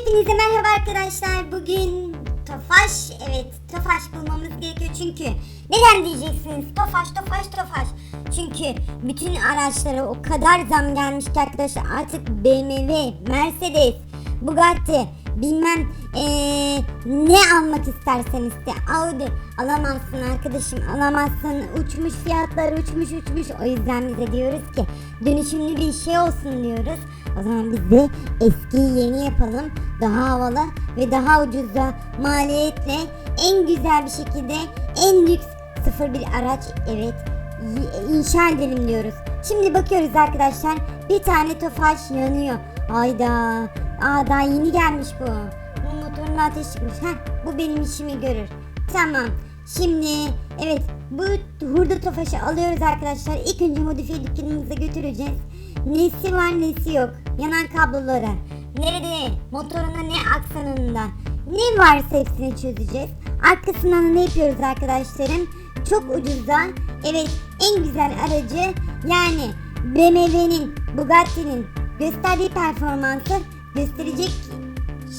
hepinize merhaba arkadaşlar. Bugün Tofaş, evet Tofaş bulmamız gerekiyor çünkü neden diyeceksiniz? Tofaş, Tofaş, Tofaş. Çünkü bütün araçlara o kadar zam gelmiş ki arkadaşlar artık BMW, Mercedes, Bugatti, bilmem eee, ne almak isterseniz de Audi alamazsın arkadaşım alamazsın uçmuş fiyatlar uçmuş uçmuş o yüzden bize diyoruz ki dönüşümlü bir şey olsun diyoruz o zaman biz de eskiyi yeni yapalım daha havalı ve daha ucuzda maliyetle en güzel bir şekilde en lüks sıfır bir araç evet inşa edelim diyoruz. Şimdi bakıyoruz arkadaşlar bir tane tofaş yanıyor. Hayda. Aa daha yeni gelmiş bu. Bu motorun ateş çıkmış. Heh, bu benim işimi görür. Tamam. Şimdi evet bu hurda tofaşı alıyoruz arkadaşlar. İlk önce modifiye dükkanımıza götüreceğiz. Nesi var nesi yok. Yanan kabloları. Nerede? Motorunda ne aksanında. Ne varsa hepsini çözeceğiz. Arkasından ne yapıyoruz arkadaşlarım? Çok ucuzda evet en güzel aracı yani BMW'nin Bugatti'nin gösterdiği performansı gösterecek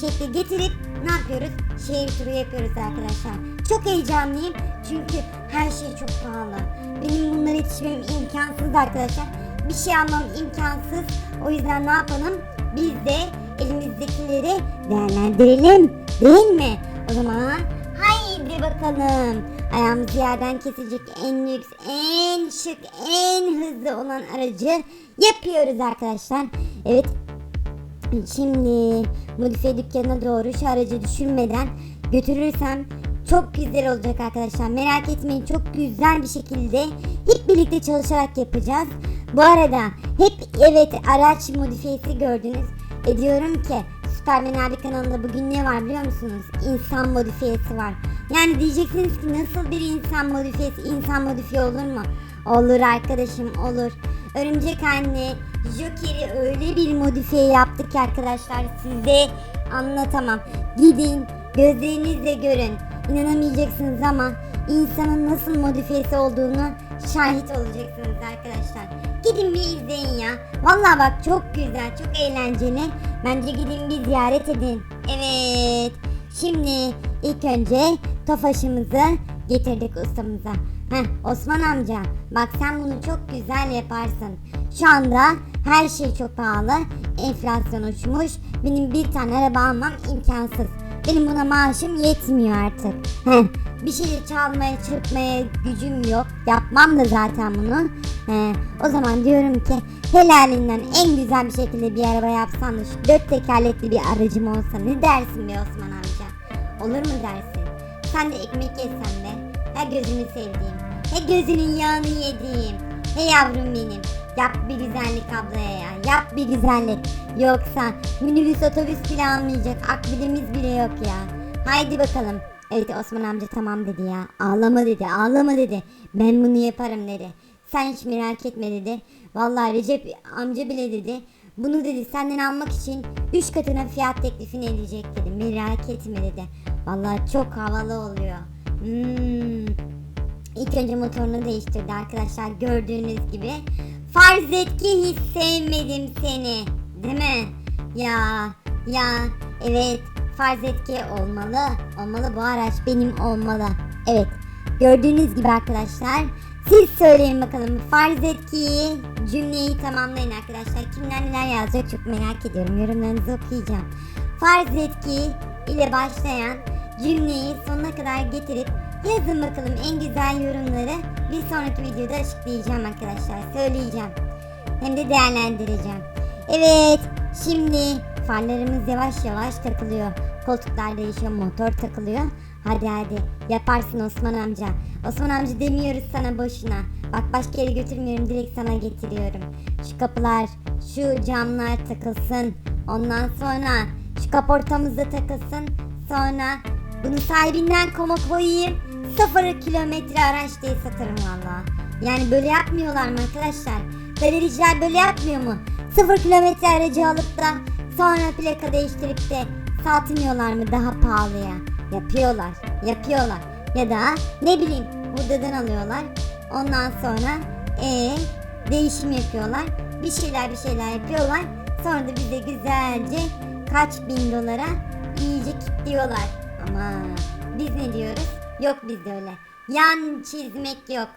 şekle getirip ne yapıyoruz? Şehir turu yapıyoruz arkadaşlar. Çok heyecanlıyım çünkü her şey çok pahalı. Benim bunlara yetişmem imkansız arkadaşlar. Bir şey almam imkansız. O yüzden ne yapalım? Biz de elimizdekileri değerlendirelim. Değil mi? O zaman haydi bakalım. Ayağımızı yerden kesecek en lüks, en şık, en hızlı olan aracı yapıyoruz arkadaşlar. Evet Şimdi modifiye dükkanına doğru şu aracı düşürmeden götürürsem çok güzel olacak arkadaşlar. Merak etmeyin çok güzel bir şekilde hep birlikte çalışarak yapacağız. Bu arada hep evet araç modifiyesi gördünüz. E diyorum ki Süpermen abi kanalında bugün ne var biliyor musunuz? İnsan modifiyesi var. Yani diyeceksiniz ki nasıl bir insan modifiyesi? İnsan modifiye olur mu? Olur arkadaşım olur. Örümcek anne Joker'i öyle bir modifiye yaptık ki arkadaşlar size anlatamam. Gidin gözlerinizle görün. İnanamayacaksınız ama insanın nasıl modifiyesi olduğunu şahit olacaksınız arkadaşlar. Gidin bir izleyin ya. Vallahi bak çok güzel, çok eğlenceli. Bence gidin bir ziyaret edin. Evet. Şimdi ilk önce tofaşımızı getirdik ustamıza. Heh Osman amca bak sen bunu çok güzel yaparsın. Şu anda her şey çok pahalı. Enflasyon uçmuş. Benim bir tane araba almam imkansız. Benim buna maaşım yetmiyor artık. Bir şeyi çalmaya çırpmaya gücüm yok. Yapmam da zaten bunu. He, o zaman diyorum ki helalinden en güzel bir şekilde bir araba yapsan da şu dört tekerlekli bir aracım olsa ne dersin be Osman amca? Olur mu dersin? Sen de ekmek yesen de. Ha gözünü sevdiğim. He gözünün yağını yediğim. He yavrum benim. Yap bir güzellik ablaya ya. Yap bir güzellik. Yoksa minibüs otobüs bile almayacak. Akbilimiz bile yok ya. Haydi bakalım. Evet Osman amca tamam dedi ya. Ağlama dedi ağlama dedi. Ben bunu yaparım dedi. Sen hiç merak etme dedi. Vallahi Recep amca bile dedi. Bunu dedi senden almak için 3 katına fiyat teklifini edecek dedi. Merak etme dedi. Vallahi çok havalı oluyor. Hmm. İlk önce motorunu değiştirdi arkadaşlar gördüğünüz gibi. Farz et ki hiç sevmedim seni. Değil mi? Ya ya evet farz et ki olmalı. Olmalı bu araç benim olmalı. Evet gördüğünüz gibi arkadaşlar. Siz söyleyin bakalım farz et ki cümleyi tamamlayın arkadaşlar. Kimler neler yazacak çok merak ediyorum. Yorumlarınızı okuyacağım. Farz et ki ile başlayan cümleyi sonuna kadar getirip yazın bakalım en güzel yorumları bir sonraki videoda açıklayacağım arkadaşlar. Söyleyeceğim. Hem de değerlendireceğim. Evet şimdi farlarımız yavaş yavaş takılıyor. Koltuklar değişiyor, motor takılıyor. Hadi hadi yaparsın Osman amca. Osman amca demiyoruz sana boşuna. Bak başka yere götürmüyorum direkt sana getiriyorum. Şu kapılar, şu camlar takılsın. Ondan sonra şu kaportamız da takılsın. Sonra bunu sahibinden koma koyayım. Sıfır kilometre araç diye satarım valla. Yani böyle yapmıyorlar mı arkadaşlar? Galericiler böyle yapmıyor mu? Sıfır kilometre aracı alıp da sonra plaka değiştirip de satmıyorlar mı daha pahalıya? Yapıyorlar, yapıyorlar. Ya da ne bileyim buradan alıyorlar. Ondan sonra e değişim yapıyorlar. Bir şeyler bir şeyler yapıyorlar. Sonra da bize güzelce kaç bin dolara iyice kilitliyorlar. Ama biz ne diyoruz? Yok bizde öyle. Yan çizmek yok.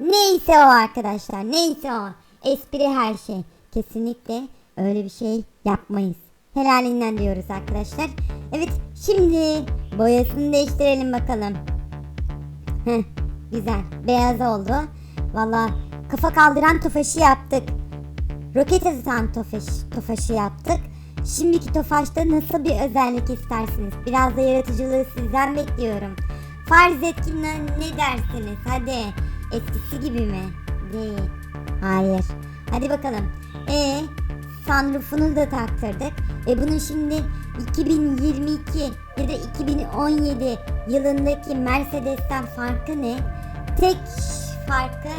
Neyse o arkadaşlar neyse o. Espri her şey. Kesinlikle öyle bir şey yapmayız. Helalinden diyoruz arkadaşlar. Evet şimdi boyasını değiştirelim bakalım. Heh, güzel. Beyaz oldu. Valla kafa kaldıran tofaşı yaptık. Roket atan tofaş, tofaşı yaptık. Şimdiki tofaşta nasıl bir özellik istersiniz? Biraz da yaratıcılığı sizden bekliyorum. Farz et ki ne, ne dersiniz? Hadi. Eskisi gibi mi? Değil. Hayır. Hadi bakalım. E sunroofunu da taktırdık. E bunun şimdi 2022 ya da 2017 yılındaki Mercedes'ten farkı ne? Tek farkı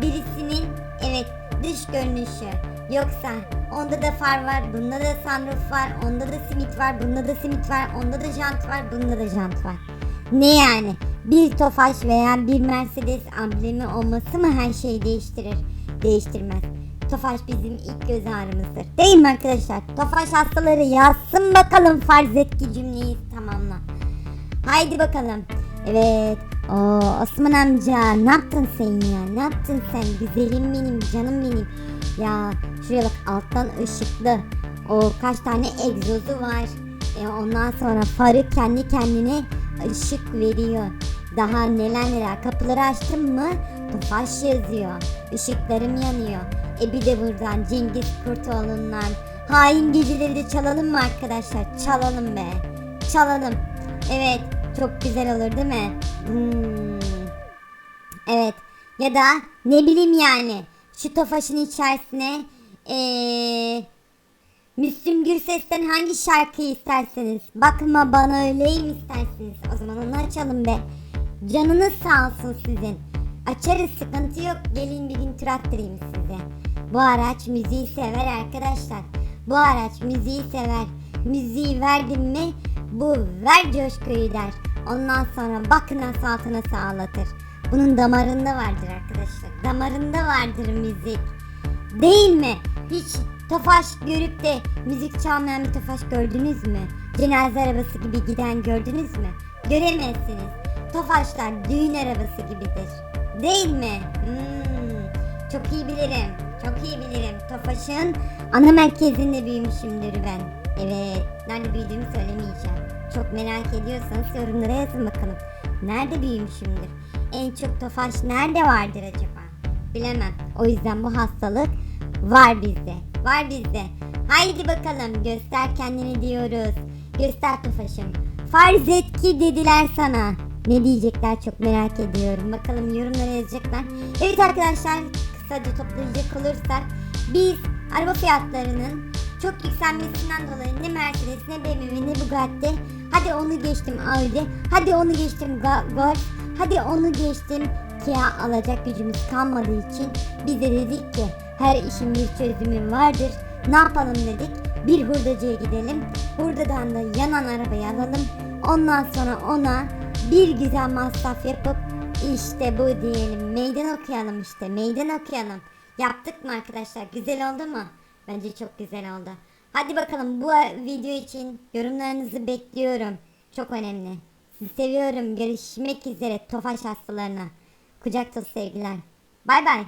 birisinin evet dış görünüşü. Yoksa onda da far var, bunda da sunroof var, onda da simit var, bunda da simit var, onda da jant var, bunda da jant var. Ne yani? Bir Tofaş veya bir Mercedes amblemi olması mı her şeyi değiştirir? Değiştirmez. Tofaş bizim ilk göz ağrımızdır. Değil mi arkadaşlar? Tofaş hastaları yazsın bakalım farz et ki cümleyi tamamla. Haydi bakalım. Evet. O Osman amca ne yaptın sen ya? Ne yaptın sen? Güzelim benim, canım benim. Ya şuraya bak alttan ışıklı. O kaç tane egzozu var. E, ondan sonra farı kendi kendine ışık veriyor. Daha neler neler. Kapıları açtım mı Tofaş yazıyor. Işıklarım yanıyor. E bir de buradan Cengiz Kurtoğlu'ndan hain geceleri de çalalım mı arkadaşlar? Çalalım be. Çalalım. Evet. Çok güzel olur değil mi? Hmm. Evet. Ya da ne bileyim yani. Şu tofaşın içerisine ee, Müslüm Gürses'ten hangi şarkıyı isterseniz. Bakma bana öyleyim isterseniz. O zaman onu açalım be. Canınız sağ olsun sizin. Açarız sıkıntı yok. Gelin bir gün tur size. Bu araç müziği sever arkadaşlar. Bu araç müziği sever. Müziği verdim mi bu ver coşkuyu der. Ondan sonra bakın nasıl altına sağlatır. Bunun damarında vardır arkadaşlar. Damarında vardır müzik. Değil mi? Hiç Tofaş görüp de müzik çalmayan bir Tofaş gördünüz mü? Cenaze arabası gibi giden gördünüz mü? Göremezsiniz. Tofaşlar düğün arabası gibidir. Değil mi? Hmm, çok iyi bilirim. Çok iyi bilirim. Tofaş'ın ana merkezinde büyümüşümdür ben. Evet. Nerede büyüdüğümü söylemeyeceğim. Çok merak ediyorsanız yorumlara yazın bakalım. Nerede büyümüşümdür? En çok Tofaş nerede vardır acaba? Bilemem. O yüzden bu hastalık var bizde. Var bizde. Haydi bakalım göster kendini diyoruz. Göster Tofaş'ım. Farz et ki dediler sana. Ne diyecekler çok merak ediyorum. Bakalım yorumlara yazacaklar. Evet arkadaşlar kısaca toplayacak olursak biz araba fiyatlarının çok yükselmesinden dolayı ne Mercedes ne BMW ne Bugatti hadi onu geçtim Audi hadi onu geçtim Golf hadi onu geçtim Kia alacak gücümüz kalmadığı için biz de dedik ki her işin bir çözümü vardır. Ne yapalım dedik? Bir hurdacıya gidelim. Hurdadan da yanan arabayı alalım. Ondan sonra ona bir güzel masraf yapıp işte bu diyelim. Meydan okuyalım işte. Meydan okuyalım. Yaptık mı arkadaşlar? Güzel oldu mu? Bence çok güzel oldu. Hadi bakalım bu video için yorumlarınızı bekliyorum. Çok önemli. Sizi seviyorum. Görüşmek üzere Tofaş hastalarına. Kucak dolu sevgiler. Bay bay.